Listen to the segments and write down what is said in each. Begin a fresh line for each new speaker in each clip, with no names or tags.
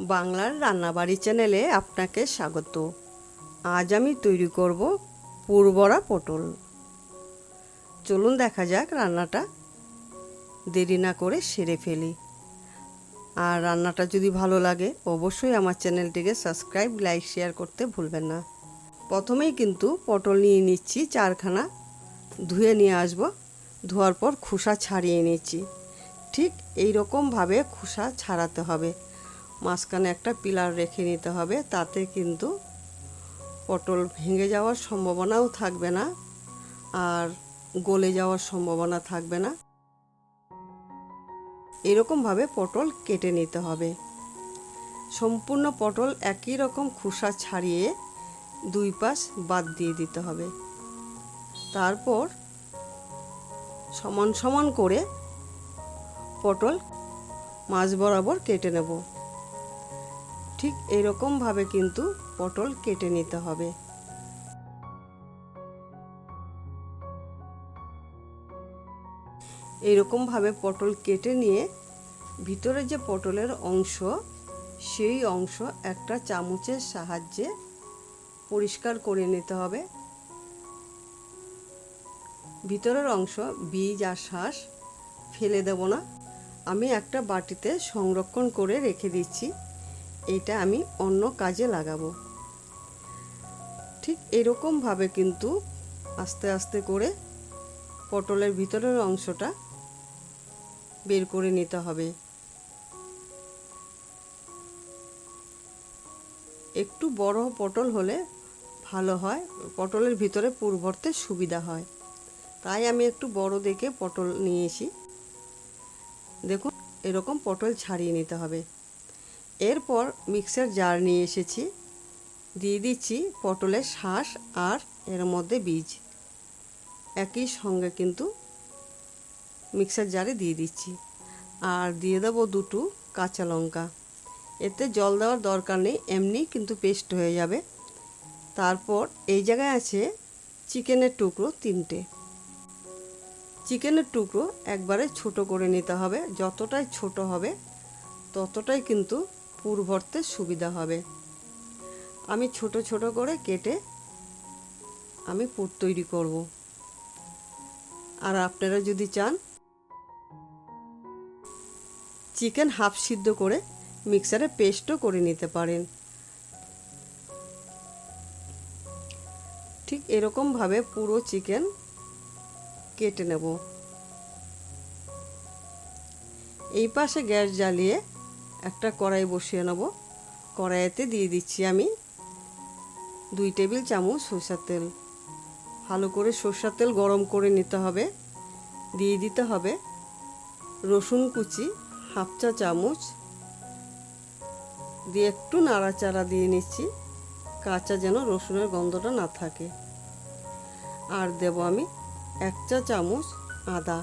বাংলার রান্নাবাড়ি চ্যানেলে আপনাকে স্বাগত। আজ আমি তৈরি করব পুরবরা পটল। চলুন দেখা যাক রান্নাটা। দেরি না করে সেরে ফেলি। আর রান্নাটা যদি ভালো লাগে, অবশ্যই আমার চ্যানেলটিকে সাবস্ক্রাইব, লাইক, শেয়ার করতে ভুলবেন না। প্রথমেই কিন্তু পটল নিয়ে নিচ্ছি চারখানা। ধুয়ে নিয়ে আসব। ধোয়ার পর খোসা ছাড়িয়ে নিচ্ছি। ঠিক এই রকমভাবে খোসা ছাড়াতে হবে। মাঝখানে একটা পিলার রেখে নিতে হবে, তাতে কিন্তু পটল ভেঙে যাওয়ার সম্ভাবনাও থাকবে না আর গলে যাওয়ার সম্ভাবনা থাকবে না। এরকমভাবে পটল কেটে নিতে হবে। সম্পূর্ণ পটল একই রকম খোসা ছাড়িয়ে দুই পাশ বাদ দিয়ে দিতে হবে। তারপর সমান সমান করে পটল মাছ বরাবর কেটে নেব। ঠিক এরকমভাবে কিন্তু পটল কেটে নিতে হবে। এইরকমভাবে পটল কেটে নিয়ে ভিতরে যে পটলের অংশ, সেই অংশ একটা চামচের সাহায্যে পরিষ্কার করে নিতে হবে। ভিতরের অংশ বীজ আর শ্বাস ফেলে দেব না। আমি একটা বাটিতে সংরক্ষণ করে রেখে দিচ্ছি। এটা আমি অন্য কাজে লাগাবো। ঠিক এরকমভাবে কিন্তু আস্তে আস্তে করে পটলের ভিতরের অংশটা বের করে নিতে হবে। একটু বড় পটল হলে ভালো হয়, পটলের ভিতরে পুর ভরতে সুবিধা হয়। তাই আমি একটু বড় দেখে পটল নিয়েছি দেখুন, এরকম পটল ছাড়িয়ে নিতে হবে। এরপর মিক্সার জার নিয়ে এসেছি। দিয়ে দিচ্ছি পটলের শ্বাস আর এর মধ্যে বীজ। একই সঙ্গে কিন্তু মিক্সার জারে দিয়ে দিচ্ছি। আর দিয়ে দেবো দুটো কাঁচা লঙ্কা। এতে জল দেওয়ার দরকার নেই এমনি কিন্তু পেস্ট হয়ে যাবে। তারপর এই জায়গায় আছে চিকেনের টুকরো তিনটে। চিকেনের টুকরো একবারে ছোট করে নিতে হবে, যতটাই ছোট হবে ততটাই কিন্তু পুর ভরতে সুবিধা হবে। আমি ছোট ছোট করে কেটে আমি পুর তৈরি করব। আর আপনারা যদি চান, চিকেন হাফ সিদ্ধ করে মিক্সারে পেস্টও করে নিতে পারেন। ঠিক এরকমভাবে পুরো চিকেন কেটে নেব। এই পাশে গ্যাস জ্বালিয়ে একটা কড়াই বসিয়ে নেব। কড়াইতে দিয়ে দিচ্ছি আমি দুই টেবিল চামচ সরষার তেল। ভালো করে সরষার তেল গরম করে নিতে হবে। দিয়ে দিতে হবে রসুন কুচি, হাফ চা চামচ। দিয়ে একটু নাড়াচাড়া দিয়ে নিচ্ছি, কাঁচা যেন রসুনের গন্ধটা না থাকে। আর দেব আমি এক চা চামচ আদা।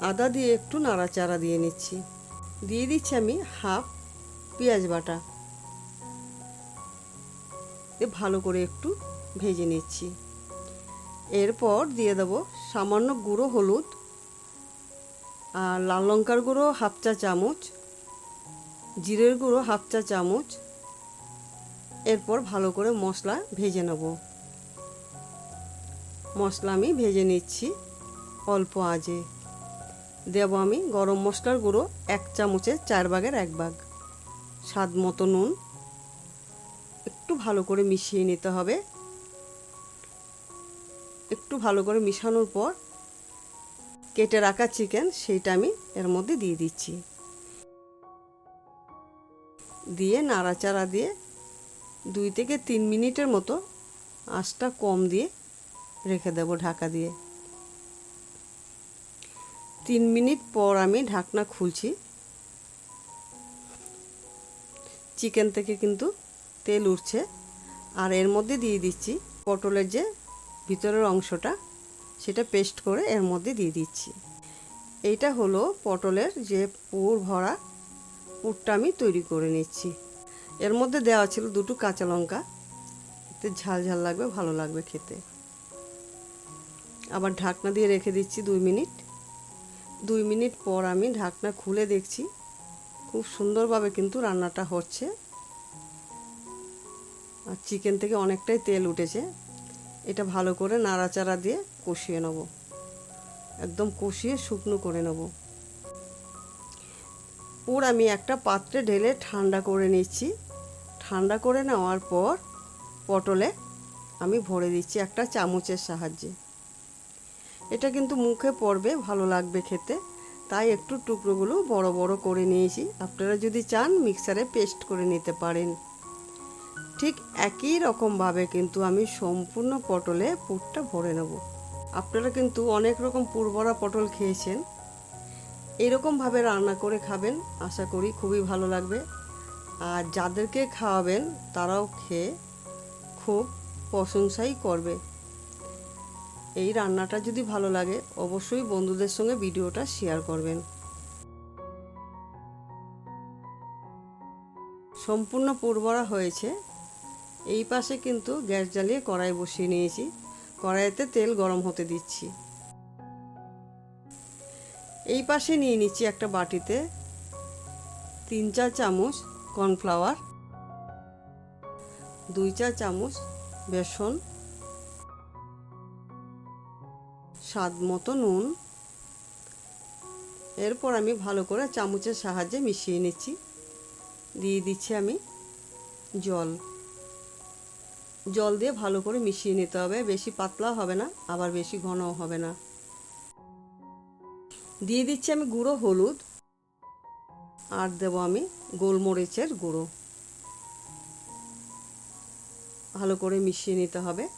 আদা দিয়ে একটু নাড়াচাড়া দিয়ে নিচ্ছি। দিয়ে দিচ্ছি আমি হাফ পেঁয়াজ বাটা। ভালো করে একটু ভেজে নিচ্ছি। এরপর দিয়ে দেব সামান্য গুঁড়ো হলুদ আর লাল লঙ্কার গুঁড়ো হাফ চা চামচ, জিরের গুঁড়ো হাফ চা চামচ। এরপর ভালো করে মশলা ভেজে নেব। মশলা আমি ভেজে নিচ্ছি অল্প আজে দেব আমি গরম মশলার গুঁড়ো এক চামচের চার ভাগের এক ভাগ। স্বাদ মতো নুন। একটু ভালো করে মিশিয়ে নিতে হবে। একটু ভালো করে মিশানোর পর কেটে রাখা চিকেন সেইটা আমি এর মধ্যে দিয়ে দিচ্ছি। দিয়ে নাড়াচাড়া দিয়ে দুই থেকে তিন মিনিটের মতো আঁচটা কম দিয়ে রেখে দেব ঢাকা দিয়ে। তিন মিনিট পর আমি ঢাকনা খুলছি। চিকেন থেকে কিন্তু তেল উঠছে। আর এর মধ্যে দিয়ে দিচ্ছি পটলের যে ভিতরের অংশটা, সেটা পেস্ট করে এর মধ্যে দিয়ে দিচ্ছি। এইটা হলো পটলের যে পুর ভরা পুরটা আমি তৈরি করে নিচ্ছি। এর মধ্যে দেওয়া ছিল দুটো কাঁচা লঙ্কা। এতে ঝাল ঝাল লাগবে, ভালো লাগবে খেতে। আবার ঢাকনা দিয়ে রেখে দিচ্ছি দুই মিনিট। দুই মিনিট পর আমি ঢাকনা খুলে দেখছি, খুব সুন্দরভাবে কিন্তু রান্নাটা হচ্ছে। আর চিকেন থেকে অনেকটাই তেল উঠেছে। এটা ভালো করে নাড়াচাড়া দিয়ে কষিয়ে নেব। একদম কষিয়ে শুকনো করে নেব। পুর আমি একটা পাত্রে ঢেলে ঠান্ডা করে নিচ্ছি। ঠান্ডা করে নেওয়ার পর পটলে আমি ভরে দিচ্ছি একটা চামচের সাহায্যে। এটা কিন্তু মুখে পড়বে, ভালো লাগবে খেতে। তাই একটু টুকরোগুলো বড় বড় করে নিয়েছি। আপনারা যদি চান, মিক্সারে পেস্ট করে নিতে পারেন। ঠিক একই রকমভাবে কিন্তু আমি সম্পূর্ণ পটলে পুরটা ভরে নেব। আপনারা কিন্তু অনেক রকম পুর ভরা পটল খেয়েছেন। এরকমভাবে রান্না করে খাবেন, আশা করি খুবই ভালো লাগবে। আর যাদেরকে খাওয়াবেন, তারাও খেয়ে খুব প্রশংসাই করবে। এই রান্নাটা যদি ভালো লাগে, অবশ্যই বন্ধুদের সঙ্গে ভিডিওটা শেয়ার করবেন। সম্পূর্ণ পুরবরা হয়েছে। এই পাশে কিন্তু গ্যাস জ্বালিয়ে কড়াই বসিয়ে নিয়েছি। কড়াইতে তেল গরম হতে দিচ্ছি। এই পাশে নিয়ে নিচ্ছি একটা বাটিতে তিন চার চামচ কর্নফ্লাওয়ার, দুই চার চামচ বেসন স্বাদ মতো নুন। এরপর আমি ভালো করে চামচের সাহায্যে মিশিয়ে নিচ্ছি। দিয়ে দিচ্ছি আমি জল। জল দিয়ে ভালো করে মিশিয়ে নিতে হবে। বেশি পাতলা হবে না, আবার বেশি ঘনও হবে না। দিয়ে দিচ্ছি আমি গুঁড়ো হলুদ। আর দেবো আমি গোলমরিচের গুঁড়ো। ভালো করে মিশিয়ে নিতে হবে।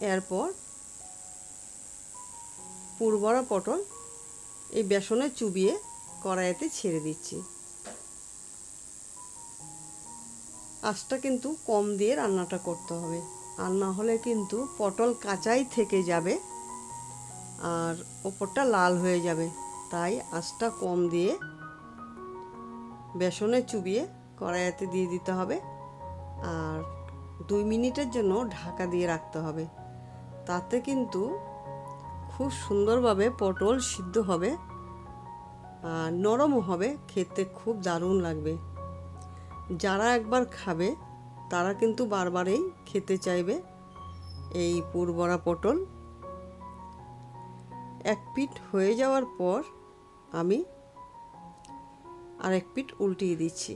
এরপর পুরবরা পটল এই বেসনে চুবিয়ে কড়াইতে ছেড়ে দিচ্ছি। আঁচটা কিন্তু কম দিয়ে রান্নাটা করতে হবে। আর না হলে কিন্তু পটল কাঁচাই থেকে যাবে আর ওপরটা লাল হয়ে যাবে। তাই আঁচটা কম দিয়ে বেসনে চুবিয়ে কড়াইতে দিয়ে দিতে হবে। আর দুই মিনিটের জন্য ঢাকা দিয়ে রাখতে হবে। তাতে কিন্তু খুব সুন্দরভাবে পটল সিদ্ধ হবে, আর নরমও হবে, খেতে খুব দারুণ লাগবে। যারা একবার খাবে, তারা কিন্তু বারবারই খেতে চাইবে এই পুরবরা পটল। এক পিঠ হয়ে যাওয়ার পর আমি আরেক পিঠ উল্টিয়ে দিচ্ছি।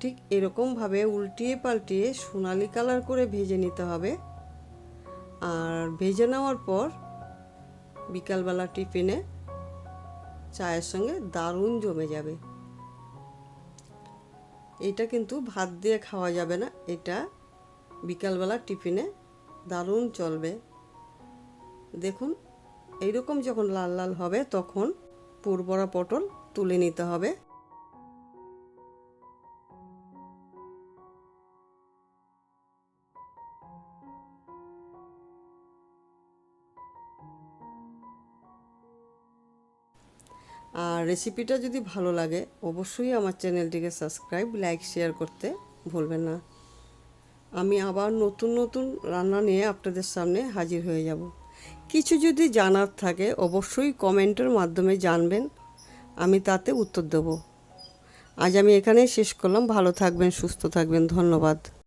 ঠিক এরকমভাবে উল্টিয়ে পাল্টিয়ে সোনালি কালার করে ভেজে নিতে হবে। আর ভেজে নেওয়ার পর বিকালবেলা টিফিনে চায়ের সঙ্গে দারুণ জমে যাবে। এটা কিন্তু ভাত দিয়ে খাওয়া যাবে না, এটা বিকালবেলা টিফিনে দারুণ চলবে। দেখুন, এইরকম যখন লাল লাল হবে তখন পুরবরা পটল তুলে নিতে হবে। আর রেসিপিটা যদি ভালো লাগে, অবশ্যই আমার চ্যানেলটিকে সাবস্ক্রাইব লাইক শেয়ার করতে ভুলবেন না। আমি আবার নতুন নতুন রান্না নিয়ে আপনাদের সামনে হাজির হয়ে যাব। কিছু যদি জানার থাকে, অবশ্যই কমেন্টের মাধ্যমে জানবেন। আমি তাতে উত্তর দেব। আজ আমি এখানেই শেষ করলাম। ভালো থাকবেন, সুস্থ থাকবেন। ধন্যবাদ।